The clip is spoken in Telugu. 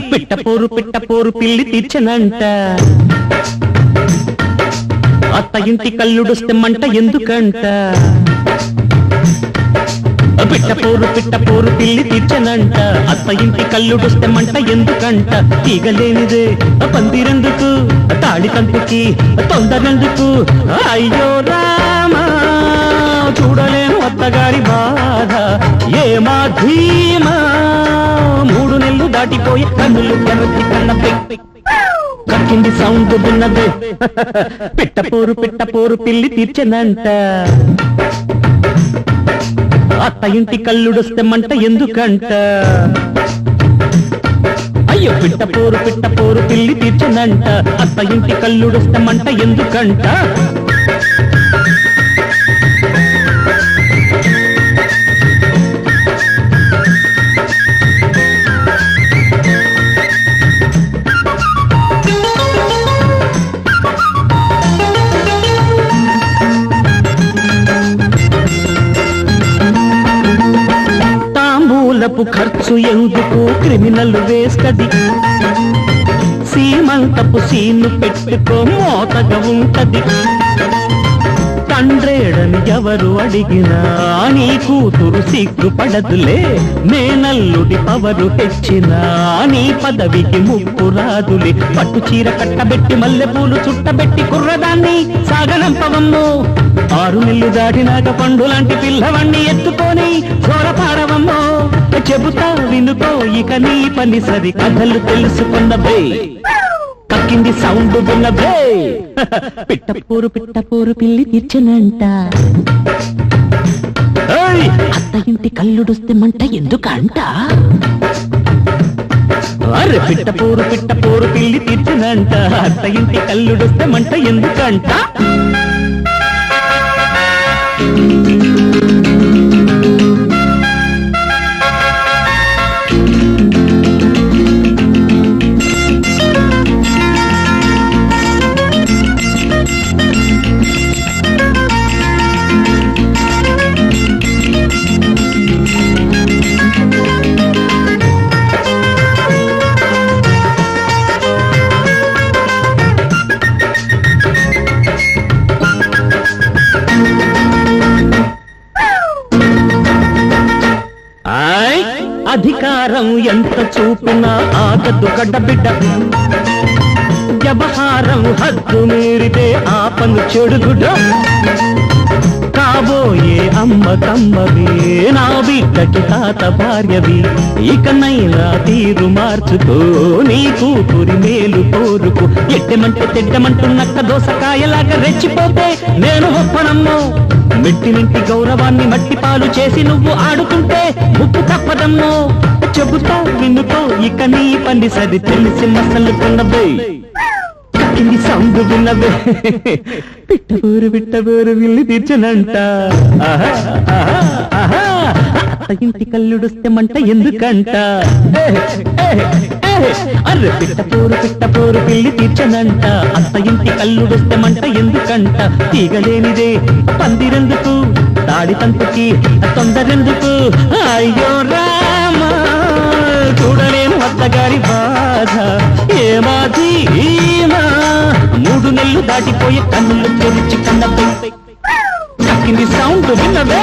పిట్టపోరు పిట్టపోరు పిల్లి తీర్చనంట. అత్త ఇంటి కల్లుడొస్తే మంట ఎందుకంట. పిట్టపోరు పిట్టపోరు పిల్లి తీర్చనంట. అత్త ఇంటి కల్లుడొస్తే మంట ఎందుకంట. తీగలేనిదే పందిరెందుకు? తాడి తంపుకి తొందరెందుకు? అయ్యో రామా చూడలేను అత్తగారి బాధ. ఏమా ధీమా? దాటిపోయి కన్నులు ఎర్రటి కన్న కక్కింది సౌండ్ విన్నదే. పిట్టపోరు పిట్టపోరు పిల్లి తీర్చనంట. అత్త ఇంటి కల్లుడొస్తే మంట ఎందుకంట. అయ్యో పిట్టపోరు పిట్టపోరు పిల్లి తీర్చనంట. అత్త ఇంటి కల్లుడొస్తే మంట ఎందుకంట. తాంబూలపు ఖర్చు ఎందుకు? క్రిమినల్ వేస్తది సీమంతపు సీను పెట్టుకో మోతగా ఉంటది. తండ్రేడని ఎవరు అడిగినా నీ కూతురు సిగ్గుపడదులే నేనల్లుడి పవరు హెచ్చినా నీ పదవికి ముప్పు రాదులే. పట్టు చీర కట్టబెట్టి మల్లె పూలు చుట్టబెట్టి కుర్రదాన్ని సాగనంపవమ్ము ఆరు నెల్లు దాటినాక పండు లాంటి పిల్లవాణ్ణి ఎత్తుకొని చోరపాడవమ్మో చెబుతా వినుకో ఇక నీ పని సరి కథలు తెలుసుకున్నవే కక్కింది సౌండ్ విన్నవే పిట్టపూరు పిట్టపూరు పిల్లి తీర్చనంట! అత్త ఇంటి కల్లుడొస్తే మంట ఎందుకంట? అరే పిట్టపూరు పిట్టపూరు పిల్లి తీర్చనంట. అత్త ఇంటి కల్లుడొస్తే మంట ఎందుకంట? అధికారం ఎంత చూపినా ఆగదు గడ్డబిడ్డ వ్యవహారం హద్దు మీరితే ఆపను చెడుగుడ అమ్మ కమ్మవి నా బిడ్డకి తాత భార్యవి. ఇకనైనా తీరు మార్చుకో నీ కూతురి మేలు కోరుకు. ఎట్టమంటే తిట్టమంటున్నక్క దోసకాయలాగా రెచ్చిపోతే నేను ఒప్పనమ్మో. మెట్టినింటి గౌరవాన్ని మట్టి పాలు చేసి నువ్వు ఆడుకుంటే ముప్పు తప్పదమ్మో. చెబుతా వినుకో ఇక నీ పని సరి తెలిసి మసలుకున్నవే కింది సందు విన్నవే పిట్టబూరు పిట్టబూరు విల్లి తీర్చనంట. ఇంటి కల్లుడొస్తే మంట ఎందుకంట? ఏ, ఏ, ఏ. అర్రె పిట్టపోరు పిట్టపోరు పిల్లి తీర్చనంట. అత్త ఇంటి కల్లుడొస్తే మంట ఎందుకంట? తీగలేనిదే పందిరెందుకు? తాడి తంతుకి తొందరెందుకు? అయ్యో రామా చూడలేను అత్తగారి బాధ. ఏమాది ఈమా దాటిపోయి కన్నులు తెరిచి కన్నపై కక్కింది సౌండ్ విన్నవే.